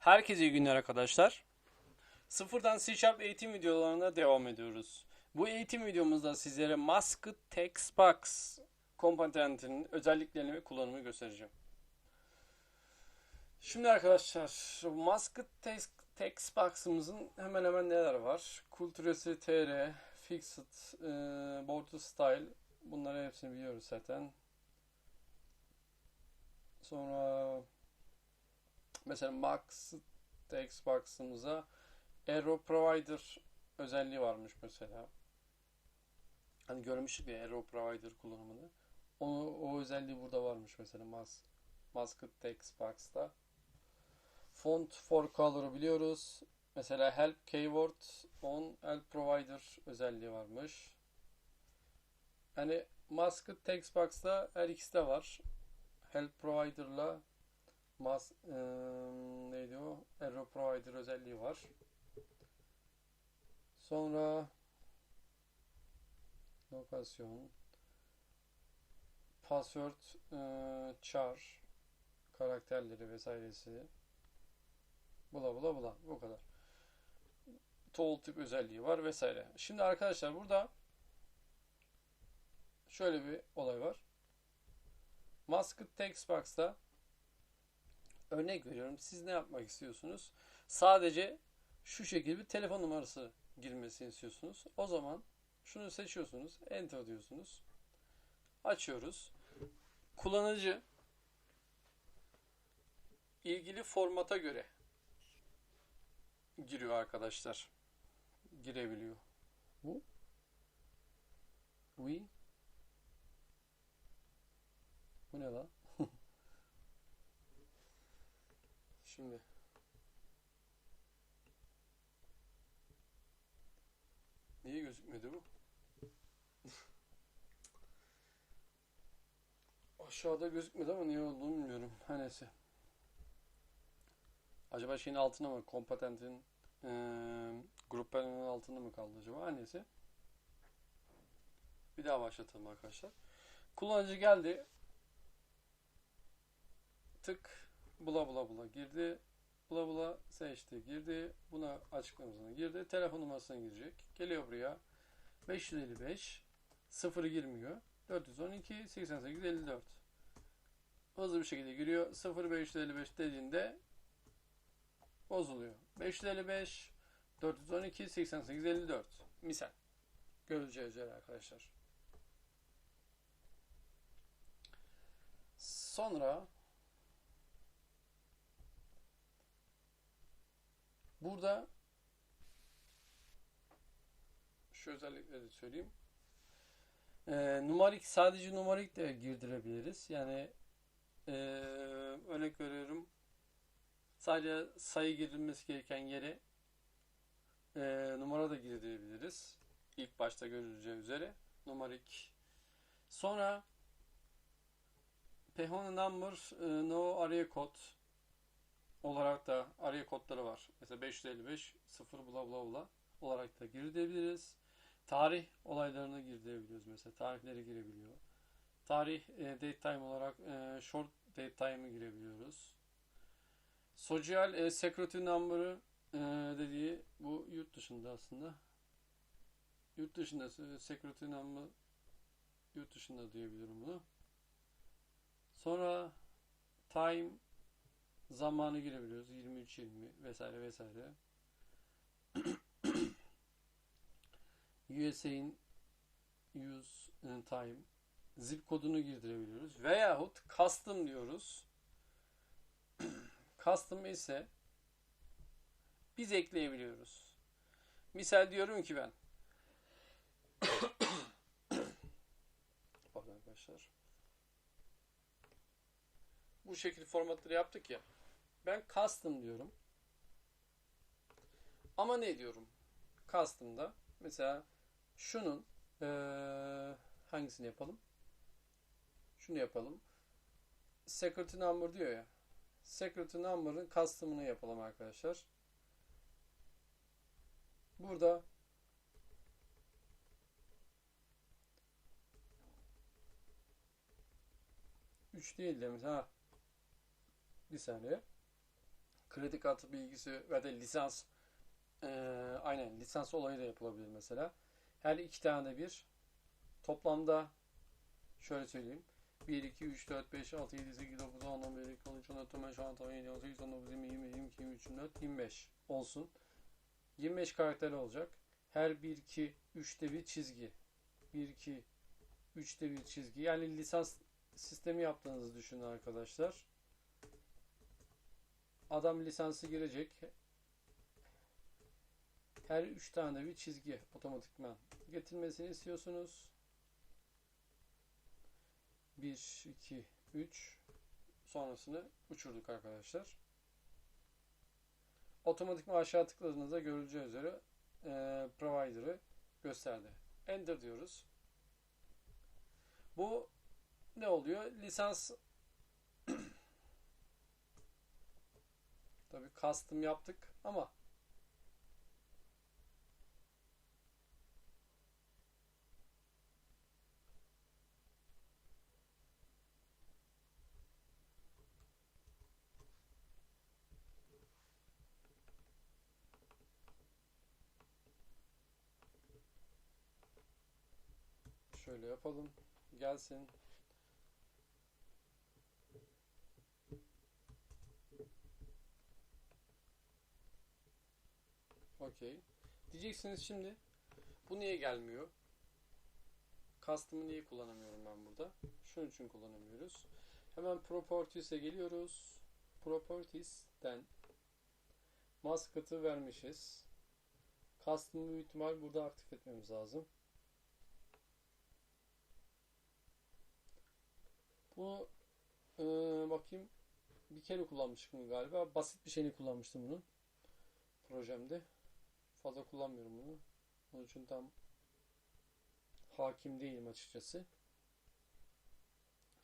Herkese iyi günler arkadaşlar. Sıfırdan C Sharp eğitim videolarına devam ediyoruz. Bu eğitim videomuzda sizlere Masked Text Box komponentinin özelliklerini ve kullanımını göstereceğim. Şimdi arkadaşlar Masked Text, text Box'ımızın hemen hemen neler var? Kulturesi TR, Fixed, e, Border Style bunları hepsini biliyoruz zaten. Sonra mesela Max Text Box'ımıza Arrow Provider özelliği varmış mesela. Hani görmüştük ya Arrow Provider kullanımını. O, o özelliği burada varmış mesela Mas Masked Text Box'ta. Font for Color'ı biliyoruz. Mesela Help Keyword on Help Provider özelliği varmış. Yani Masked Text Box'ta her ikisi de var. Help Provider'la Mas e, neydi o? Error Provider özelliği var. Sonra lokasyon password e, char karakterleri vesairesi bula bula bula bu kadar. Tooltip özelliği var vesaire. Şimdi arkadaşlar burada şöyle bir olay var. Masked Text Box'ta örnek veriyorum. Siz ne yapmak istiyorsunuz? Sadece şu şekilde bir telefon numarası girmesini istiyorsunuz. O zaman şunu seçiyorsunuz. Enter diyorsunuz. Açıyoruz. Kullanıcı ilgili formata göre giriyor arkadaşlar. Girebiliyor. Bu We Bu ne lan? Şimdi Niye gözükmedi bu? Aşağıda gözükmedi ama niye olduğunu bilmiyorum. Her neyse. Acaba şeyin altına mı? Kompetentin e, grup panelinin altında mı kaldı acaba? Her neyse. Bir daha başlatalım arkadaşlar. Kullanıcı geldi. Tık bula bula bula girdi. Bula bula seçti. Girdi. Buna açıklamasına girdi. Telefon numarasına girecek. Geliyor buraya. 555 0 girmiyor. 412 88 54 Hızlı bir şekilde giriyor. 0 555 dediğinde bozuluyor. 555 412 88 54 Misal. Göreceğiz üzere arkadaşlar. Sonra Burada şu özellikleri söyleyeyim. Ee, numarik sadece numarik de girdirebiliriz. Yani ee, örnek veriyorum. Sadece sayı girilmesi gereken yere ee, numara da girdirebiliriz. İlk başta görüleceği üzere numarik. Sonra Pehon number e, no array code olarak da araya kodları var. Mesela 555 0 bla bla bla olarak da girdirebiliriz. Tarih olaylarını girdirebiliyoruz. Mesela tarihleri girebiliyor. Tarih e, date time olarak e, short date time'ı girebiliyoruz. Social e, security number'ı e, dediği bu yurt dışında aslında. Yurt dışında e, security number yurt dışında diyebilirim bunu. Sonra time zamanı girebiliyoruz. 23-20 vesaire vesaire. USA'in use time zip kodunu girdirebiliyoruz. Veyahut custom diyoruz. custom ise biz ekleyebiliyoruz. Misal diyorum ki ben Pardon arkadaşlar. Bu şekilde formatları yaptık ya. Ben custom diyorum. Ama ne diyorum? Custom'da mesela şunun ee, hangisini yapalım? Şunu yapalım. Security number diyor ya. Security number'ın custom'ını yapalım arkadaşlar. Burada üç değil de mesela bir saniye. Kredi kartı bilgisi ve de lisans e, aynen lisans olayı da yapılabilir mesela. Her iki tane bir toplamda şöyle söyleyeyim. 1, 2, 3, 4, 5, 6, 7, 8, 9, 10, 11, 12, 13, 14, 15, 16, 17, 18, 19, 20, 20, 22, 23, 24, 25 olsun. 25 karakter olacak. Her 1, 2, 3'te bir çizgi. 1, 2, 3'te bir çizgi. Yani lisans sistemi yaptığınızı düşünün arkadaşlar. Adam lisansı girecek. Her 3 tane bir çizgi otomatikman getirmesini istiyorsunuz. 1, 2, 3 sonrasını uçurduk arkadaşlar. Otomatikman aşağı tıkladığınızda görüleceği üzere e, provider'ı gösterdi. Enter diyoruz. Bu ne oluyor? Lisans tabi custom yaptık ama şöyle yapalım. Gelsin. Okey. Diyeceksiniz şimdi bu niye gelmiyor? Custom'ı niye kullanamıyorum ben burada? Şunun için kullanamıyoruz. Hemen Properties'e geliyoruz. Properties'ten maskatı vermişiz. Custom'ı büyük ihtimal burada aktif etmemiz lazım. Bu e, bakayım bir kere kullanmıştım galiba. Basit bir şeyini kullanmıştım bunun projemde. Fazla kullanmıyorum bunu. Onun için tam hakim değilim açıkçası.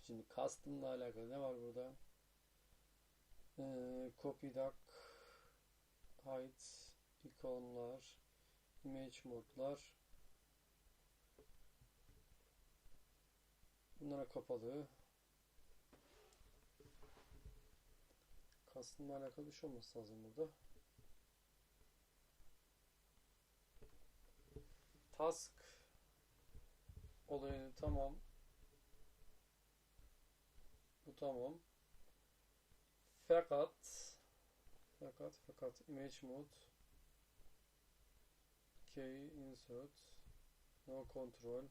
Şimdi custom'la alakalı ne var burada? Ee, copy doc, height, ikonlar, image modlar. Bunlara kapalı. Custom'la alakalı bir şey olması lazım burada. Task olayını tamam. Bu tamam. Fakat fakat fakat image mode key insert no control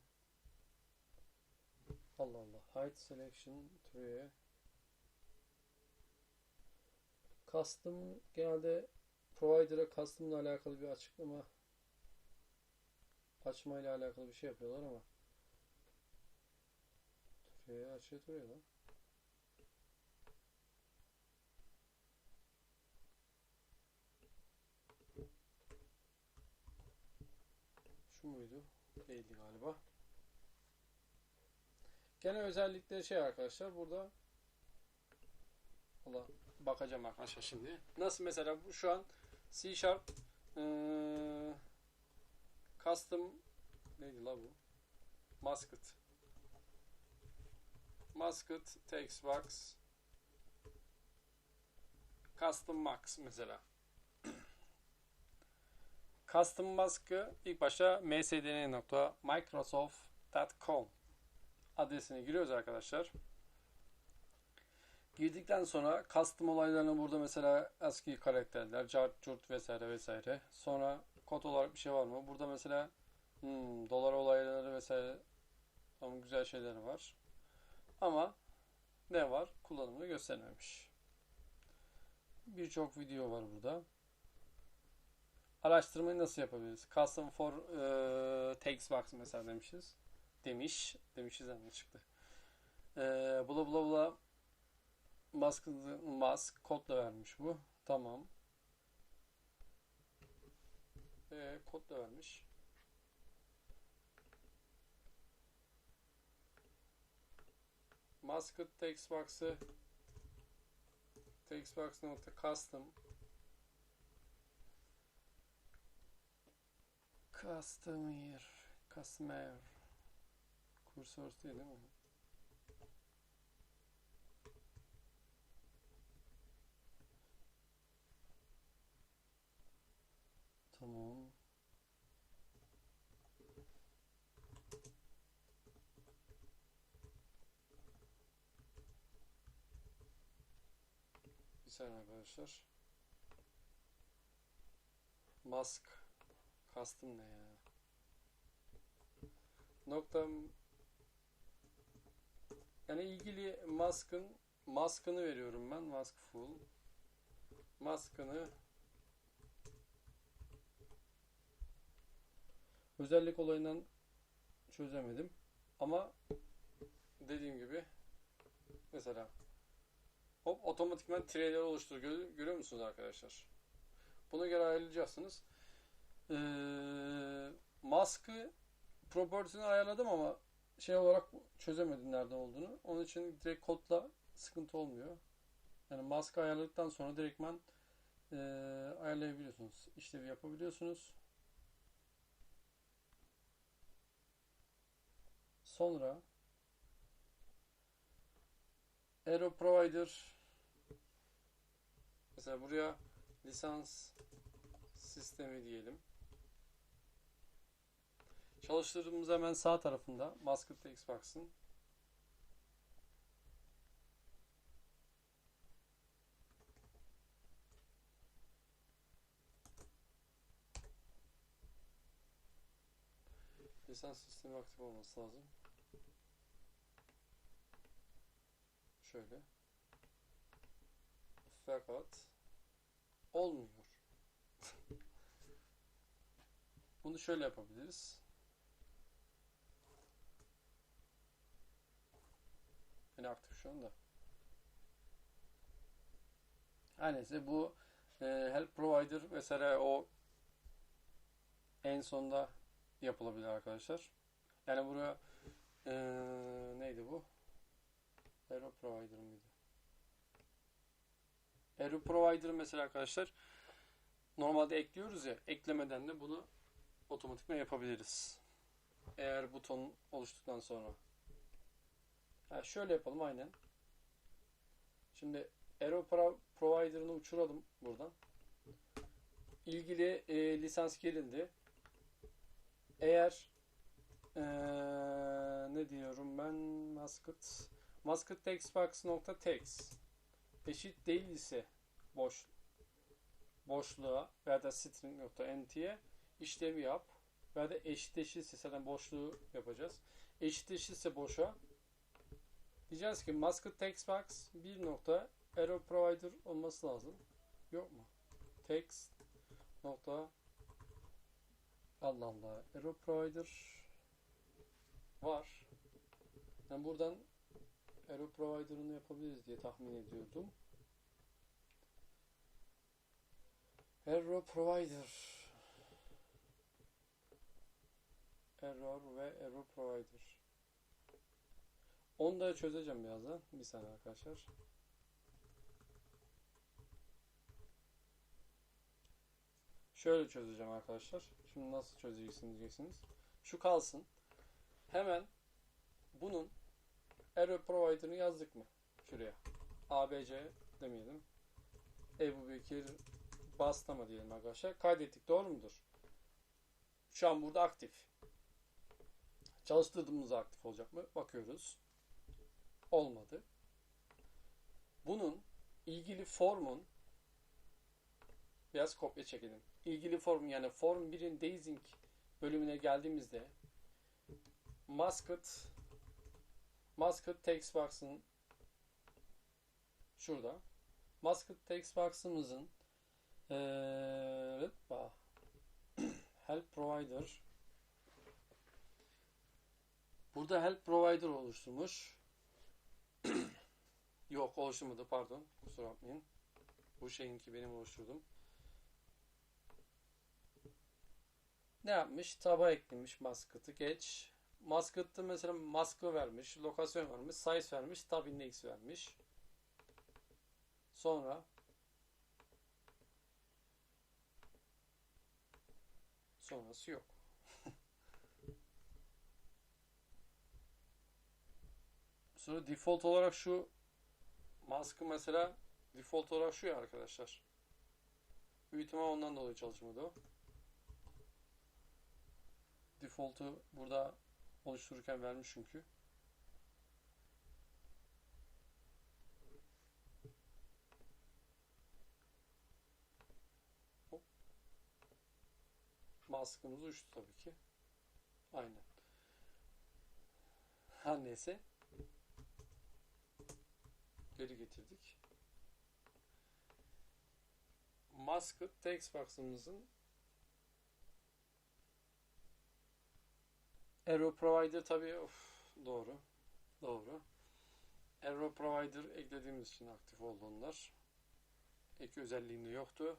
Allah Allah height selection tree custom genelde provider'a custom ile alakalı bir açıklama açma ile alakalı bir şey yapıyorlar ama Türkiye'ye açıyor duruyor lan. Şu muydu? Değildi galiba. Gene özellikleri şey arkadaşlar burada Allah bakacağım arkadaşlar şimdi. Nasıl mesela bu şu an C Sharp ee, Custom neydi la bu? Musket. Musket text box Custom Max mesela. Custom Mask'ı ilk başta msdn.microsoft.com adresine giriyoruz arkadaşlar. Girdikten sonra custom olaylarını burada mesela ASCII karakterler, chart, chart vesaire vesaire. Sonra kod olarak bir şey var mı? Burada mesela hmm, dolar olayları vesaire ama güzel şeyler var. Ama ne var? Kullanımını göstermemiş. Birçok video var burada. Araştırmayı nasıl yapabiliriz? Custom for e, text box mesela demişiz. Demiş. Demişiz yani çıktı. E, bula bula bula mask, mask kodla vermiş bu. Tamam. E, kodla vermiş. Masket textbox'ı textbox.custom customer customer kursor değil değil mi? Tamam. Bir saniye arkadaşlar. Mask. Kastım ne ya? Nokta yani ilgili maskın maskını veriyorum ben. Mask full. Maskını özellik olayından çözemedim. Ama dediğim gibi mesela hop otomatikman trailer oluştur. Görüyor, görüyor musunuz arkadaşlar? Buna göre ayarlayacaksınız. Ee, maskı property'ni ayarladım ama şey olarak çözemedim nereden olduğunu. Onun için direkt kodla sıkıntı olmuyor. Yani maske ayarladıktan sonra direktmen e, ayarlayabiliyorsunuz. İşlevi yapabiliyorsunuz. Sonra Aero Provider mesela buraya lisans sistemi diyelim. Çalıştırdığımız hemen sağ tarafında Mascot Xbox'ın lisans sistemi aktif olması lazım. Şöyle. Fakat olmuyor. Bunu şöyle yapabiliriz. Yine aktif şu anda. Her neyse bu e, help provider mesela o en sonda yapılabilir arkadaşlar. Yani buraya e, neydi bu? Error provider mıydı? Error provider mesela arkadaşlar normalde ekliyoruz ya eklemeden de bunu otomatikman yapabiliriz. Eğer buton oluştuktan sonra. Ha, şöyle yapalım aynen. Şimdi Error Provider'ını uçuralım buradan. İlgili e, lisans gelindi. Eğer e, ne diyorum ben mascot mascot textbox.text eşit değil ise boş boşluğa veya da string.ent'ye işlemi yap veya da eşit eşitse zaten boşluğu yapacağız. Eşit eşitse boşa diyeceğiz ki mascot textbox bir nokta error provider olması lazım. Yok mu? Text nokta Allah Allah. Error provider var. Ben buradan error provider'ını yapabiliriz diye tahmin ediyordum. Error provider error ve error provider onu da çözeceğim birazdan. Bir saniye arkadaşlar. Şöyle çözeceğim arkadaşlar. Şimdi nasıl çözeceksin diyeceksiniz. Şu kalsın. Hemen bunun error provider'ını yazdık mı? Şuraya. ABC demeyelim. Ebu Bekir Bastama diyelim arkadaşlar. Kaydettik. Doğru mudur? Şu an burada aktif. Çalıştırdığımızda aktif olacak mı? Bakıyoruz. Olmadı. Bunun ilgili formun biraz kopya çekelim. İlgili form yani form 1'in Dazing bölümüne geldiğimizde Mascot Mascot Textbox'ın şurada. Mascot Textbox'ımızın ee, help provider. Burada help provider oluşturmuş. Yok oluşturmadı pardon kusura bakmayın. Bu şeyinki benim oluşturdum. Ne yapmış? Taba eklemiş maskatı geç. Maskatı mesela maskı vermiş, lokasyon vermiş, size vermiş, tab index vermiş. Sonra sonrası yok. Sonra default olarak şu maskı mesela default olarak şu ya arkadaşlar. Büyük ihtimal ondan dolayı çalışmadı o. default'u burada oluştururken vermiş çünkü. Hop. Uçtu tabii ki. Aynen. Her neyse. Geri getirdik. Masked text box'ımızın Error provider tabii of, doğru. Doğru. Error provider eklediğimiz için aktif oldu onlar. Ek özelliğinde yoktu.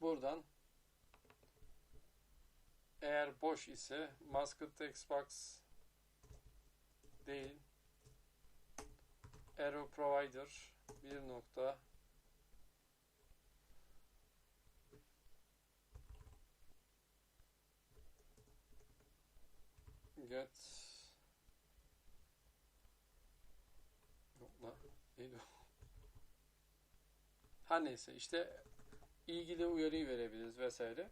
Buradan eğer boş ise masked textbox değil error provider 1. Fakat yok lan neydi o? Her neyse işte ilgili uyarıyı verebiliriz vesaire.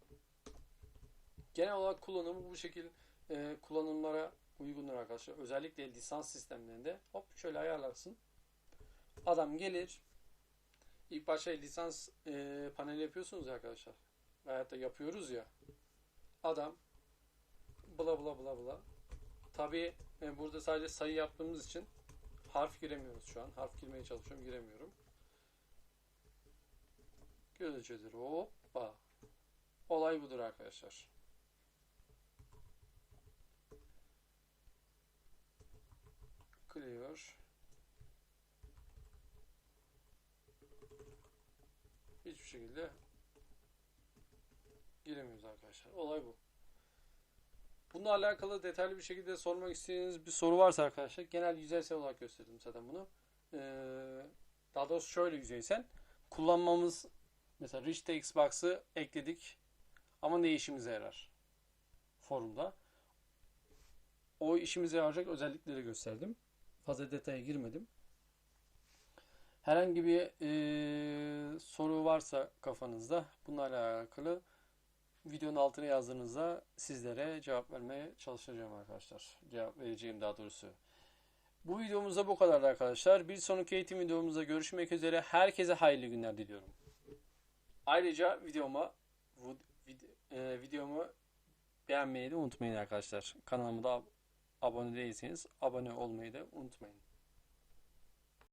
Genel olarak kullanımı bu şekil e, kullanımlara uygundur arkadaşlar. Özellikle lisans sistemlerinde hop şöyle ayarlarsın. Adam gelir. İlk başta lisans e, paneli yapıyorsunuz arkadaşlar. Veyahut da yapıyoruz ya. Adam bla bla bla bla Tabi burada sadece sayı yaptığımız için harf giremiyoruz şu an. Harf girmeye çalışıyorum giremiyorum. Gözecedir. Hoppa. Olay budur arkadaşlar. Clear. Hiçbir şekilde giremiyoruz arkadaşlar. Olay bu. Bununla alakalı detaylı bir şekilde sormak istediğiniz bir soru varsa arkadaşlar genel yüzeysel olarak gösterdim zaten bunu. Ee, daha doğrusu şöyle yüzeysel. Kullanmamız mesela Rich Text Box'ı ekledik ama ne işimize yarar? Forumda. O işimize yarayacak özellikleri gösterdim. Fazla detaya girmedim. Herhangi bir e, soru varsa kafanızda bununla alakalı videonun altına yazdığınızda sizlere cevap vermeye çalışacağım arkadaşlar. Cevap vereceğim daha doğrusu. Bu videomuzda bu kadar arkadaşlar. Bir sonraki eğitim videomuzda görüşmek üzere. Herkese hayırlı günler diliyorum. Ayrıca videoma e, videomu beğenmeyi de unutmayın arkadaşlar. Kanalıma da abone değilseniz abone olmayı da unutmayın.